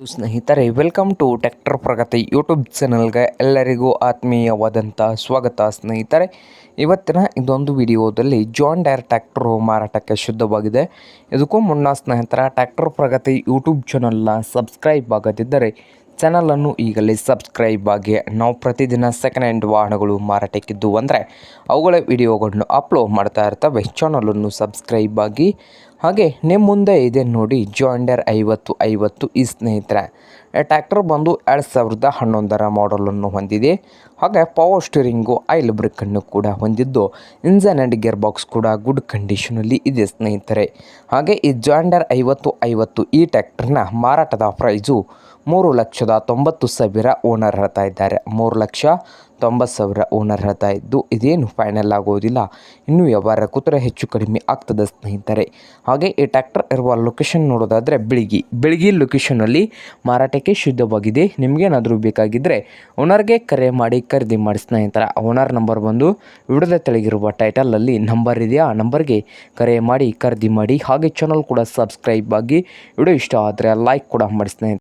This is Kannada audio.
ಸ್ನೇಹಿತರೆ welcome to tractor Pragati YouTube ಚಾನಲ್ಗೆ ಎಲ್ಲರಿಗೂ ಆತ್ಮೀಯವಾದಂಥ ಸ್ವಾಗತ ಸ್ನೇಹಿತರೆ. ಇವತ್ತಿನ ಇದೊಂದು ವಿಡಿಯೋದಲ್ಲಿ ಜಾನ್ ಡೈರ್ ಟ್ಯಾಕ್ಟರು ಮಾರಾಟಕ್ಕೆ ಶುದ್ಧವಾಗಿದೆ. ಇದಕ್ಕೂ ಮುನ್ನ ಸ್ನೇಹಿತರ ಟ್ಯಾಕ್ಟರ್ ಪ್ರಗತಿ ಯೂಟ್ಯೂಬ್ ಚಾನಲ್ನ ಸಬ್ಸ್ಕ್ರೈಬ್ ಆಗದಿದ್ದರೆ ಚಾನಲನ್ನು ಈಗಲೇ ಸಬ್ಸ್ಕ್ರೈಬ್ ಆಗಿ ನಾವು ಪ್ರತಿದಿನ ಸೆಕೆಂಡ್ ಹ್ಯಾಂಡ್ ವಾಹನಗಳು ಮಾರಾಟಕ್ಕಿದ್ದು ಅಂದರೆ ಅವುಗಳ ವಿಡಿಯೋಗಳನ್ನು ಅಪ್ಲೋಡ್ ಮಾಡ್ತಾ ಇರ್ತವೆ. ಚಾನಲನ್ನು ಸಬ್ಸ್ಕ್ರೈಬ್ ಆಗಿ ಹಾಗೆ ನಿಮ್ಮ ಮುಂದೆ ಇದೆ ನೋಡಿ ಜಾಂಡರ್ ಐವತ್ತು ಐವತ್ತು ಈ ಸ್ನೇಹಿತರೆ. ಟ್ಯಾಕ್ಟರ್ ಬಂದು ಎರಡು ಸಾವಿರದ ಹನ್ನೊಂದರ ಮಾಡಲನ್ನು ಹೊಂದಿದೆ. ಹಾಗೆ ಪವರ್ ಸ್ಟೀರಿಂಗು ಆಯಿಲ್ ಬ್ರೇಕನ್ನು ಕೂಡ ಹೊಂದಿದ್ದು ಇಂಜನ್ ಆ್ಯಂಡ್ ಗೇರ್ ಬಾಕ್ಸ್ ಕೂಡ ಗುಡ್ ಕಂಡೀಷನಲ್ಲಿ ಇದೆ ಸ್ನೇಹಿತರೆ. ಹಾಗೆ ಈ ಜಾಂಡರ್ ಐವತ್ತು ಐವತ್ತು ಈ ಟ್ಯಾಕ್ಟರ್ನ ಮಾರಾಟದ ಪ್ರೈಸು ಮೂರು ಲಕ್ಷದ ತೊಂಬತ್ತು ಸಾವಿರ ಓನರ್ ಹೇಳ್ತಾ ಇದ್ದಾರೆ. ಮೂರು ಲಕ್ಷ ತೊಂಬತ್ತು ಸಾವಿರ ಓನರ್ ಹೇಳ್ತಾ ಇದ್ದು, ಇದೇನು ಫೈನಲ್ ಆಗೋದಿಲ್ಲ. ಇನ್ನೂ ವ್ಯವಹಾರ ಕೂತ್ರೆ ಹೆಚ್ಚು ಕಡಿಮೆ ಆಗ್ತದೆ ಸ್ನೇಹಿತರೆ. ಹಾಗೆ ಈ ಟ್ಯಾಕ್ಟರ್ ಇರುವ ಲೊಕೇಶನ್ ನೋಡೋದಾದರೆ ಬೆಳಗಿ. ಬೆಳಗಿ ಲೊಕೇಶನಲ್ಲಿ ಮಾರಾಟಕ್ಕೆ ಶುದ್ಧವಾಗಿದೆ. ನಿಮಗೇನಾದರೂ ಬೇಕಾಗಿದ್ದರೆ ಓನರ್ಗೆ ಕರೆ ಮಾಡಿ ಖರೀದಿ ಮಾಡಿ ಸ್ನೇಹಿತರ. ಓನರ್ ನಂಬರ್ ಬಂದು ವಿಡಿಯೋದ ತೆಳಗಿರುವ ಟೈಟಲಲ್ಲಿ ನಂಬರ್ ಇದೆ ಆ ನಂಬರ್ಗೆ ಕರೆ ಮಾಡಿ ಖರೀದಿ ಮಾಡಿ. ಹಾಗೆ ಚಾನಲ್ ಕೂಡ ಸಬ್ಸ್ಕ್ರೈಬ್ ಆಗಿ ವಿಡಿಯೋ ಇಷ್ಟ ಆದರೆ ಲೈಕ್ ಕೂಡ ಮಾಡಿ ಸ್ನೇಹಿತರೆ.